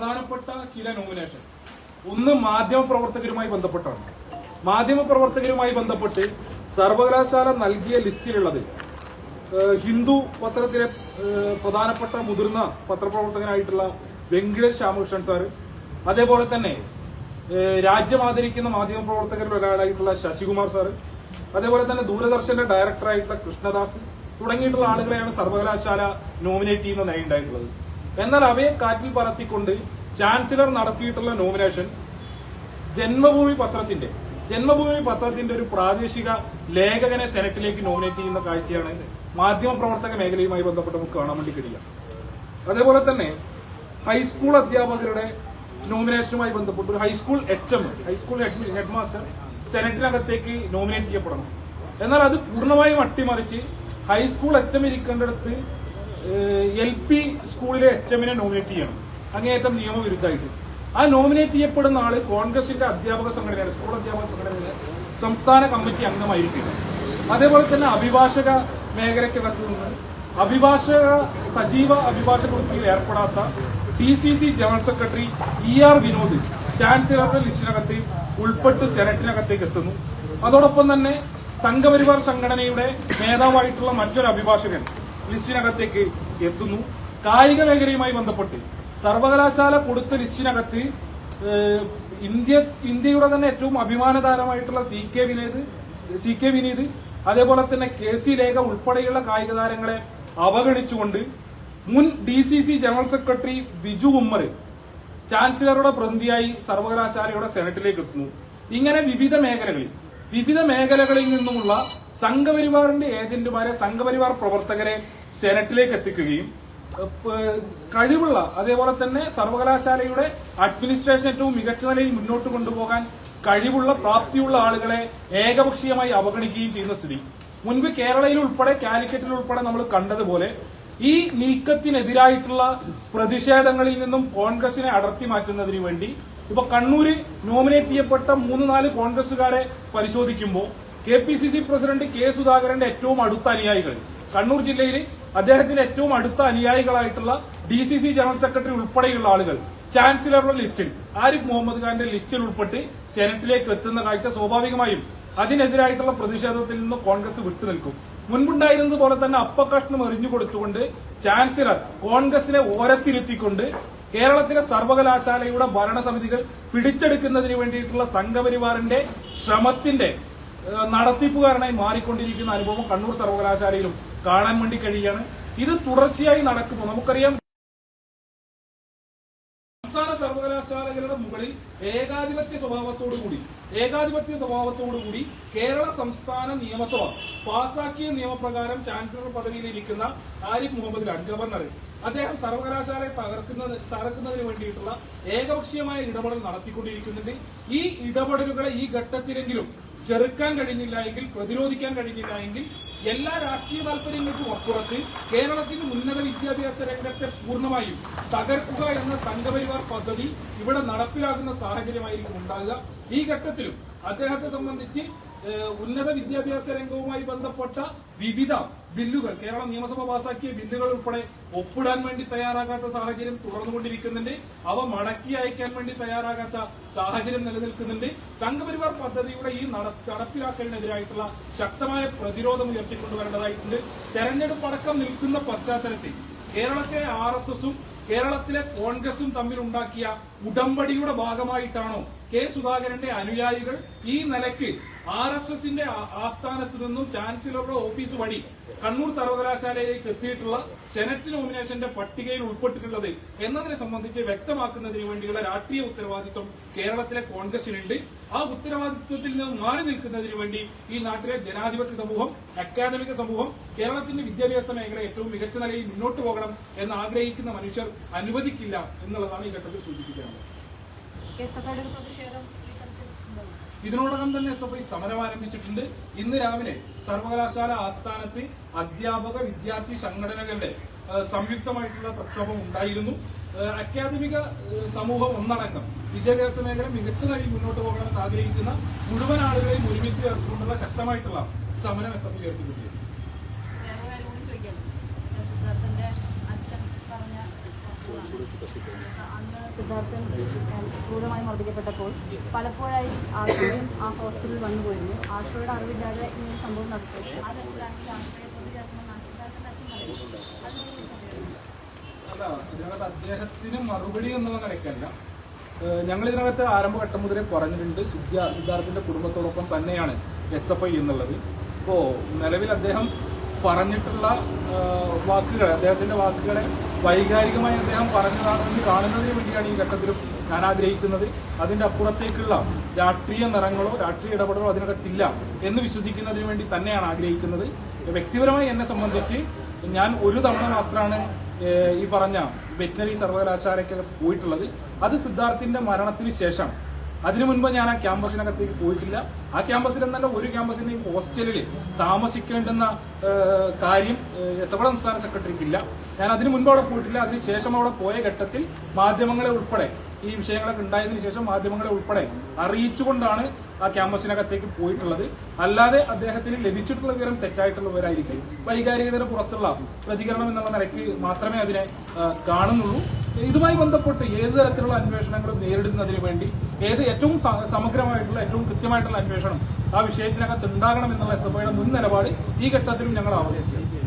പ്രധാനപ്പെട്ട ചില നോമിനേഷൻ ഒന്ന് മാധ്യമ പ്രവർത്തകരുമായി ബന്ധപ്പെട്ടാണ്. മാധ്യമ പ്രവർത്തകരുമായി ബന്ധപ്പെട്ട് സർവകലാശാല നൽകിയ ലിസ്റ്റിലുള്ളത് ഹിന്ദു പത്രത്തിലെ പ്രധാനപ്പെട്ട മുതിർന്ന പത്രപ്രവർത്തകനായിട്ടുള്ള വെങ്കടേഷ് ശ്യാമകൃഷ്ണൻ സാറ് അതേപോലെ തന്നെ രാജ്യം ആദരിക്കുന്ന മാധ്യമ പ്രവർത്തകരിൽ ഒരാളായിട്ടുള്ള ശശികുമാർ സാറ് അതേപോലെ തന്നെ ദൂരദർശന്റെ ഡയറക്ടറായിട്ടുള്ള കൃഷ്ണദാസ് തുടങ്ങിയിട്ടുള്ള ആളുകളെയാണ് സർവകലാശാല നോമിനേറ്റ് ചെയ്യുന്ന നയമുണ്ടായിട്ടുള്ളത് എന്നാൽ അവയെ കാറ്റിൽ പറത്തിക്കൊണ്ട് ചാൻസലർ നടത്തിയിട്ടുള്ള നോമിനേഷൻ ജന്മഭൂമി പത്രത്തിന്റെ ജന്മഭൂമി പത്രത്തിന്റെ ഒരു പ്രാദേശിക ലേഖകനെ സെനറ്റിലേക്ക് നോമിനേറ്റ് ചെയ്യുന്ന കാഴ്ചയാണ് മാധ്യമപ്രവർത്തക മേഖലയുമായി ബന്ധപ്പെട്ട് നമുക്ക് കാണാൻ വേണ്ടി കഴിയുക. അതേപോലെ തന്നെ ഹൈസ്കൂൾ അധ്യാപകരുടെ നോമിനേഷനുമായി ബന്ധപ്പെട്ട് ഒരു high school H M high school head master സെനറ്റിനകത്തേക്ക് nominate ചെയ്യപ്പെടണം. എന്നാൽ അത് പൂർണമായും അട്ടിമറിച്ച് ഹൈസ്കൂൾ എച്ച് എം ഇരിക്കേണ്ടടുത്ത് എൽ പി സ്കൂളിലെ എച്ച് എമ്മിനെ നോമിനേറ്റ് ചെയ്യണം. അങ്ങേയറ്റം നിയമവിരുദ്ധമായിട്ട്. ആ നോമിനേറ്റ് ചെയ്യപ്പെടുന്ന ആൾ കോൺഗ്രസിന്റെ അധ്യാപക സംഘടനയാണ് സ്കൂൾ അധ്യാപക സംഘടനയിലെ സംസ്ഥാന കമ്മിറ്റി അംഗമായിരിക്കും. അതേപോലെ തന്നെ അഭിഭാഷക മേഖലയ്ക്കകത്തു നിന്ന് അഭിഭാഷക സജീവ അഭിഭാഷക വൃത്തിയിൽ ഏർപ്പെടാത്ത D C C general secretary E R Vinod ചാൻസലറുടെ ലിസ്റ്റിനകത്ത് ഉൾപ്പെട്ട് സെനറ്റിനകത്തേക്ക് എത്തുന്നു. അതോടൊപ്പം തന്നെ സംഘപരിവാർ സംഘടനയുടെ നേതാവായിട്ടുള്ള മറ്റൊരു അഭിഭാഷകൻ ലിസ്റ്റിനകത്തേക്ക് എത്തുന്നു. കായിക മേഖലയുമായി ബന്ധപ്പെട്ട് സർവകലാശാല കൊടുത്ത ലിസ്റ്റിനകത്ത് ഇന്ത്യ ഇന്ത്യയുടെ തന്നെ ഏറ്റവും അഭിമാനതാരമായിട്ടുള്ള C K Vineeth C K Vineeth അതേപോലെ തന്നെ കെ സി ലേഖ ഉൾപ്പെടെയുള്ള കായിക താരങ്ങളെ അവഗണിച്ചുകൊണ്ട് മുൻ D C C general secretary Biju Ummer ചാൻസലറുടെ പ്രതിനിധിയായി സർവകലാശാലയുടെ സെനറ്റിലേക്ക് എത്തുന്നു. ഇങ്ങനെ വിവിധ മേഖലകളിൽ വിവിധ മേഖലകളിൽ നിന്നുമുള്ള സംഘപരിവാറിന്റെ ഏജന്റുമാരെ സംഘപരിവാർ പ്രവർത്തകരെ സെനറ്റിലേക്ക് എത്തിക്കുകയും കഴിവുള്ള അതേപോലെ തന്നെ സർവകലാശാലയുടെ അഡ്മിനിസ്ട്രേഷൻ ഏറ്റവും മികച്ച നിലയിൽ മുന്നോട്ട് കൊണ്ടുപോകാൻ കഴിവുള്ള പ്രാപ്തിയുള്ള ആളുകളെ ഏകപക്ഷീയമായി അവഗണിക്കുകയും ചെയ്യുന്ന സ്ഥിതി. മുൻപ് കേരളയിൽ ഉൾപ്പെടെ കാലിക്കറ്റിൽ ഉൾപ്പെടെ നമ്മൾ കണ്ടതുപോലെ ഈ നീക്കത്തിനെതിരായിട്ടുള്ള പ്രതിഷേധങ്ങളിൽ നിന്നും കോൺഗ്രസിനെ അടർത്തി മാറ്റുന്നതിന് വേണ്ടി ഇപ്പൊ കണ്ണൂര് നോമിനേറ്റ് ചെയ്യപ്പെട്ട മൂന്ന് നാല് കോൺഗ്രസുകാരെ പരിശോധിക്കുമ്പോൾ K P C C president K സുധാകരന്റെ ഏറ്റവും അടുത്ത അനുയായികൾ കണ്ണൂർ ജില്ലയിൽ അദ്ദേഹത്തിന്റെ ഏറ്റവും അടുത്ത അനുയായികളായിട്ടുള്ള D C C general secretary ഉൾപ്പെടെയുള്ള ആളുകൾ. ചാൻസലറുടെ ലിസ്റ്റിൽ ആരിഫ് മുഹമ്മദ് ഖാന്റെ ലിസ്റ്റിൽ ഉൾപ്പെട്ട് സെനറ്റിലേക്ക് എത്തുന്ന കാഴ്ച സ്വാഭാവികമായും അതിനെതിരായിട്ടുള്ള പ്രതിഷേധത്തിൽ നിന്ന് കോൺഗ്രസ് വിട്ടുനിൽക്കും. മുൻപുണ്ടായിരുന്നത് പോലെ തന്നെ അപ്പക്കഷ്ണം എറിഞ്ഞു കൊടുത്തുകൊണ്ട് ചാൻസലർ കോൺഗ്രസിനെ ഓരത്തിരുത്തിക്കൊണ്ട് കേരളത്തിലെ സർവകലാശാലയുടെ ഭരണസമിതികൾ പിടിച്ചെടുക്കുന്നതിന് വേണ്ടിയിട്ടുള്ള സംഘപരിവാറിന്റെ ശ്രമത്തിന്റെ നടത്തിപ്പുകാരനായി മാറിക്കൊണ്ടിരിക്കുന്ന അനുഭവം കണ്ണൂർ സർവകലാശാലയിലും കാണാൻ വേണ്ടി കഴിയുകയാണ്. ഇത് തുടർച്ചയായി നടക്കുമ്പോൾ നമുക്കറിയാം സംസ്ഥാന സർവകലാശാലകളുടെ മുകളിൽ ഏകാധിപത്യ സ്വഭാവത്തോടുകൂടി ഏകാധിപത്യ സ്വഭാവത്തോടുകൂടി കേരള സംസ്ഥാന നിയമസഭ പാസാക്കിയ നിയമപ്രകാരം ചാൻസലർ പദവിയിൽ ഇരിക്കുന്ന ആരിഫ് മുഹമ്മദ് ഖാൻ ഗവർണർ. അദ്ദേഹം സർവകലാശാലയെ തകർക്കുന്നത് തകർക്കുന്നതിന് വേണ്ടിയിട്ടുള്ള ഏകപക്ഷീയമായ ഇടപെടൽ നടത്തിക്കൊണ്ടിരിക്കുന്നുണ്ട്. ഈ ഇടപെടലുകളെ ഈ ഘട്ടത്തിലെങ്കിലും ചെറുക്കാൻ കഴിഞ്ഞില്ല എങ്കിൽ പ്രതിരോധിക്കാൻ കഴിഞ്ഞില്ല എങ്കിൽ എല്ലാ രാഷ്ട്രീയ താല്പര്യങ്ങൾക്കും അപ്പുറത്ത് കേരളത്തിന്റെ ഉന്നത വിദ്യാഭ്യാസ രംഗത്തെ പൂർണമായും തകർക്കുക എന്ന സംഘപരിവാർ പദ്ധതി ഇവിടെ നടപ്പിലാകുന്ന സാഹചര്യമായിരിക്കും ഉണ്ടാകുക. ഈ ഘട്ടത്തിലും അദ്ദേഹത്തെ സംബന്ധിച്ച് ഉന്നത വിദ്യാഭ്യാസ രംഗവുമായി ബന്ധപ്പെട്ട വിവിധ ബില്ലുകൾ കേരള നിയമസഭ പാസാക്കിയ ബില്ലുകൾ ഉൾപ്പെടെ ഒപ്പിടാൻ വേണ്ടി തയ്യാറാകാത്ത സാഹചര്യം തുടർന്നുകൊണ്ടിരിക്കുന്നുണ്ട്. അവ മടക്കി അയക്കാൻ വേണ്ടി തയ്യാറാകാത്ത സാഹചര്യം നിലനിൽക്കുന്നുണ്ട്. സംഘപരിവാർ പദ്ധതിയുടെ ഈ നട- നടപ്പിലാക്കലിനെതിരായിട്ടുള്ള ശക്തമായ പ്രതിരോധം ഉയർത്തിക്കൊണ്ടുവരേണ്ടതായിട്ടുണ്ട്. തെരഞ്ഞെടുപ്പ് അടക്കം നിൽക്കുന്ന പശ്ചാത്തലത്തിൽ കേരളത്തിലെ ആർ കേരളത്തിലെ കോൺഗ്രസും തമ്മിൽ ഉണ്ടാക്കിയ ഉടമ്പടിയുടെ ഭാഗമായിട്ടാണോ കെ സുധാകരന്റെ അനുയായികൾ ഈ നിലയ്ക്ക് ആർ എസ് എസിന്റെ ആസ്ഥാനത്ത് നിന്നും ചാൻസലറുടെ ഓഫീസ് വഴി കണ്ണൂർ സർവകലാശാലയിലേക്ക് എത്തിയിട്ടുള്ള സെനറ്റ് നോമിനേഷന്റെ പട്ടികയിൽ ഉൾപ്പെട്ടിട്ടുള്ളത് എന്നതിനെ സംബന്ധിച്ച് വ്യക്തമാക്കുന്നതിന് വേണ്ടിയുള്ള രാഷ്ട്രീയ ഉത്തരവാദിത്വം കേരളത്തിലെ കോൺഗ്രസിനുണ്ട്. ആ ഉത്തരവാദിത്വത്തിൽ നിന്ന് മാറി നിൽക്കുന്നതിന് വേണ്ടി ഈ നാട്ടിലെ ജനാധിപത്യ സമൂഹം അക്കാദമിക സമൂഹം കേരളത്തിന്റെ വിദ്യാഭ്യാസ മേഖല ഏറ്റവും മികച്ച നിലയിൽ മുന്നോട്ട് പോകണം എന്ന് ആഗ്രഹിക്കുന്ന മനുഷ്യർ അനുവദിക്കില്ല എന്നുള്ളതാണ് ഈ ഘട്ടത്തിൽ സൂചിപ്പിക്കാനുള്ളത് ഇതിനോടകം തന്നെ എസ് എഫ് ഐ സമരം ആരംഭിച്ചിട്ടുണ്ട്. ഇന്ന് രാവിലെ സർവകലാശാല ആസ്ഥാനത്ത് അധ്യാപക വിദ്യാർത്ഥി സംഘടനകളുടെ സംയുക്തമായിട്ടുള്ള പ്രക്ഷോഭം ഉണ്ടായിരുന്നു. അക്കാദമിക സമൂഹം ഒന്നടങ്കം വിദ്യാഭ്യാസ മേഖല മികച്ച നിലയിൽ മുന്നോട്ട് പോകണമെന്ന് ആഗ്രഹിക്കുന്ന മുഴുവൻ ആളുകളെയും ഒരുമിച്ച് ചേർത്തുകൊണ്ടുള്ള ശക്തമായിട്ടുള്ള സമരം എസ് എഫ് ഐ സിദ്ധാർത്ഥൻ ക്രൂരമായി മർദ്ദിക്കപ്പെട്ടപ്പോൾ പലപ്പോഴായി ആശ്രയം ആ ഹോസ്പിറ്റലിൽ വന്നു പോയിരുന്നു. ആശ്രയുടെ അറിവില്ലാതെ ഇങ്ങനെ സംഭവം നടത്തും അത് അല്ല അദ്ദേഹത്തിന് മറുപടി എന്നുള്ള നിലയ്ക്കല്ല ഞങ്ങൾ ഇതിനകത്ത് ആരംഭഘട്ടം മുതലേ പറഞ്ഞിട്ടുണ്ട്. സിദ്ധാ സിദ്ധാർത്ഥിന്റെ കുടുംബത്തോടൊപ്പം തന്നെയാണ് എസ് എഫ് ഐ എന്നുള്ളത്. ഇപ്പോ നിലവിൽ അദ്ദേഹം പറഞ്ഞിട്ടുള്ള വാക്കുകളെ അദ്ദേഹത്തിന്റെ വാക്കുകളെ വൈകാരികമായി അദ്ദേഹം പറഞ്ഞതാണെന്ന് കാണുന്നതിന് വേണ്ടിയാണ് ഈ ഘട്ടത്തിലും ഞാൻ ആഗ്രഹിക്കുന്നത്. അതിന്റെ അപ്പുറത്തേക്കുള്ള രാഷ്ട്രീയ നിറങ്ങളോ രാഷ്ട്രീയ ഇടപെടലോ അതിനകത്തില്ല എന്ന് വിശ്വസിക്കുന്നതിന് വേണ്ടി തന്നെയാണ് ആഗ്രഹിക്കുന്നത്. വ്യക്തിപരമായി എന്നെ സംബന്ധിച്ച് ഞാൻ ഒരു തവണ മാത്രമാണ് ഈ പറഞ്ഞ വെറ്റിനറി സർവകലാശാലയ്ക്കകത്ത് പോയിട്ടുള്ളത്. അത് സിദ്ധാർത്ഥിന്റെ മരണത്തിന് ശേഷം അതിനു മുൻപ് ഞാൻ ആ ക്യാമ്പസിനകത്തേക്ക് പോയിട്ടില്ല. ആ ക്യാമ്പസിൽ എന്നല്ല ഒരു ക്യാമ്പസിന്റെയും ഹോസ്റ്റലിൽ താമസിക്കേണ്ടുന്ന കാര്യം എസ് എഫ് സംസ്ഥാന സെക്രട്ടറിക്കില്ല. ഞാൻ അതിനു മുൻപ് അവിടെ പോയിട്ടില്ല. അതിനുശേഷം അവിടെ പോയ ഘട്ടത്തിൽ മാധ്യമങ്ങളെ ഉൾപ്പെടെ ഈ വിഷയങ്ങളൊക്കെ ഉണ്ടായതിനു ശേഷം മാധ്യമങ്ങളെ ഉൾപ്പെടെ അറിയിച്ചുകൊണ്ടാണ് ആ ക്യാമ്പസിനകത്തേക്ക് പോയിട്ടുള്ളത്. അല്ലാതെ അദ്ദേഹത്തിന് ലഭിച്ചിട്ടുള്ള വിവരം തെറ്റായിട്ടുള്ളവരായിരിക്കും. വൈകാരികതയുടെ പുറത്തുള്ള പ്രതികരണം എന്നുള്ള നിലയ്ക്ക് മാത്രമേ അതിനെ കാണുന്നുള്ളൂ. ഇതുമായി ബന്ധപ്പെട്ട് ഏത് തരത്തിലുള്ള അന്വേഷണങ്ങളും നേരിടുന്നതിന് വേണ്ടി ഏത് ഏറ്റവും സമഗ്രമായിട്ടുള്ള ഏറ്റവും കൃത്യമായിട്ടുള്ള അന്വേഷണം ആ വിഷയത്തിനകത്ത് ഉണ്ടാകണം എന്നുള്ള എസ് എഫ് ഐയുടെ മുൻ നിലപാട് ഈ ഘട്ടത്തിലും ഞങ്ങൾ ആവശ്യമാണ്